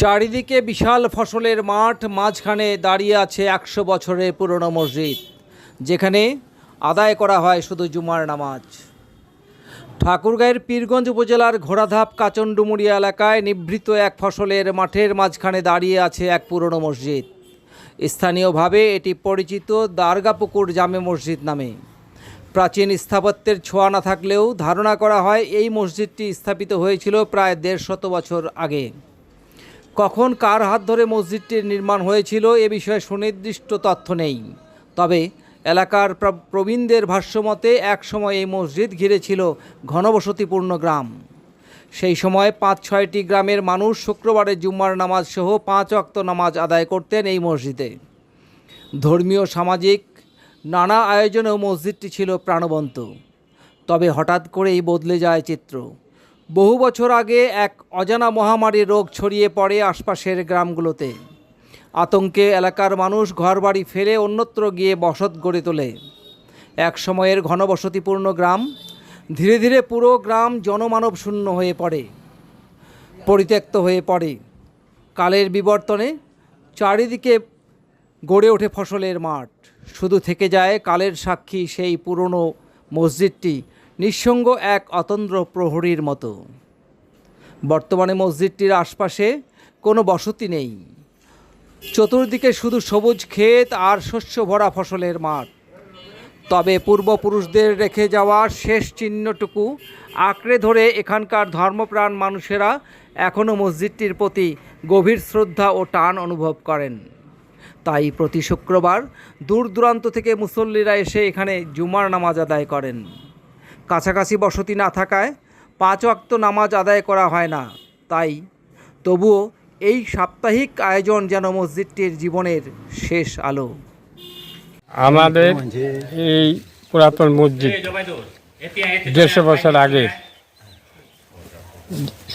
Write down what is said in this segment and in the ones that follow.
চারিদিকে বিশাল ফসলের মাঠ, মাঝখানে দাঁড়িয়ে আছে একশো বছরের পুরনো মসজিদ, যেখানে আদায় করা হয় শুধু জুমার নামাজ। ঠাকুরগাঁয়ের পীরগঞ্জ উপজেলার ঘোড়াধাপ কাচনডুমুরিয়া এলাকায় নিভৃত এক ফসলের মাঠের মাঝখানে দাঁড়িয়ে আছে এক পুরনো মসজিদ। স্থানীয়ভাবে এটি পরিচিত দারগাপুকুর জামে মসজিদ নামে। প্রাচীন স্থাপত্যের ছোঁয়া না থাকলেও ধারণা করা হয় এই মসজিদটি স্থাপিত হয়েছিল প্রায় দেড় শত বছর আগে। কখন কার হাত ধরে মসজিদটির নির্মাণ হয়েছিল এ বিষয়ে সুনির্দিষ্ট তথ্য নেই। তবে এলাকার প্র- প্রবীণদের ভাষ্যমতে একসময় এই মসজিদ ঘিরে ছিল ঘনবসতিপূর্ণ গ্রাম। সেই সময় পাঁচ ছয়টি গ্রামের মানুষ শুক্রবারে জুম্মার নামাজ সহ পাঁচ অক্ত নামাজ আদায় করতেন এই মসজিদে। ধর্মীয়, সামাজিক নানা আয়োজনেও মসজিদটি ছিল প্রাণবন্ত। তবে হঠাৎ করেই বদলে যায় চিত্র। বহু বছর আগে এক অজানা মহামারী রোগ ছড়িয়ে পড়ে আশপাশের গ্রামগুলোতে। আতঙ্কে এলাকার মানুষ ঘরবাড়ি ফেলে অন্যত্র গিয়ে বসত গড়ে তোলে। এক সময়ের ঘনবসতিপূর্ণ গ্রাম, ধীরে ধীরে পুরো গ্রাম জনমানব শূন্য হয়ে পড়ে, পরিত্যক্ত হয়ে পড়ে। কালের বিবর্তনে চারিদিকে গড়ে ওঠে ফসলের মাঠ। শুধু থেকে যায় কালের সাক্ষী সেই পুরনো মসজিদটি নিঃসঙ্গ এক অতন্দ্র প্রহরীর মতো। বর্তমানে মসজিদটির আশপাশে কোনো বসতি নেই। চতুর্দিকে শুধু সবুজ ক্ষেত আর শস্য ভরা ফসলের মাঠ। তবে পূর্বপুরুষদের রেখে যাওয়া শেষ চিহ্নটুকু আঁকড়ে ধরে এখানকার ধর্মপ্রাণ মানুষেরা এখনও মসজিদটির প্রতি গভীর শ্রদ্ধা ও টান অনুভব করেন। তাই প্রতি শুক্রবার দূর দূরান্ত থেকে মুসল্লিরা এসে এখানে জুমার নামাজ আদায় করেন। কাছাকাছি বসতি না থাকায় পাঁচ ওয়াক্ত নামাজ আদায় করা হয় না। তাই তবুও এই সাপ্তাহিক আয়োজন যেন মসজিদটির জীবনের শেষ আলো। আমাদের এই পুরাতন মসজিদ দেড়শো বছর আগে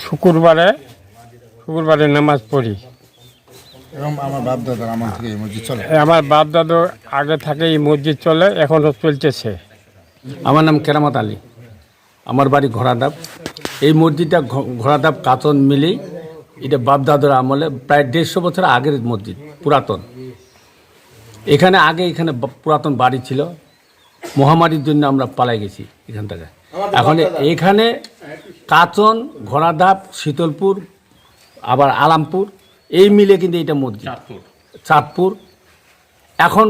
শুক্রবারে শুক্রবারে নামাজ পড়ি। আমার বাপ দাদার আমার থেকে এই মসজিদ চলে। আমার বাপ দাদু আগে থাকে এই মসজিদ চলে এখনও চলতেছে। আমার নাম কেরামত আলী। আমার বাড়ি ঘোড়াধাপ এই মসজিদটা ঘোড়াধাপ কাতন মিলি এটা বাপদাদুর আমলে প্রায় দেড়শো বছর আগের মসজিদ পুরাতন। এখানে আগে এখানে পুরাতন বাড়ি ছিল। মহামারীর জন্য আমরা পালাই গেছি এখান থেকে। এখন এখানে কাচন ঘোড়াধাপ শীতলপুর আবার আলামপুর এই মিলে কিন্তু এটা মসজিদ। চাঁদপুর। এখন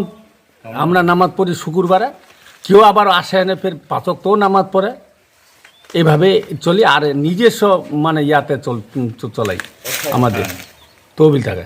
আমরা নামাজ পড়ি শুক্রবারে। কেউ আবার আসে এনে ফের পাচকতেও নামাজ পড়ে। এভাবে চলি আর নিজস্ব মানে ইয়াতে চল চলাই। আমাদের। তহবিল থাকে।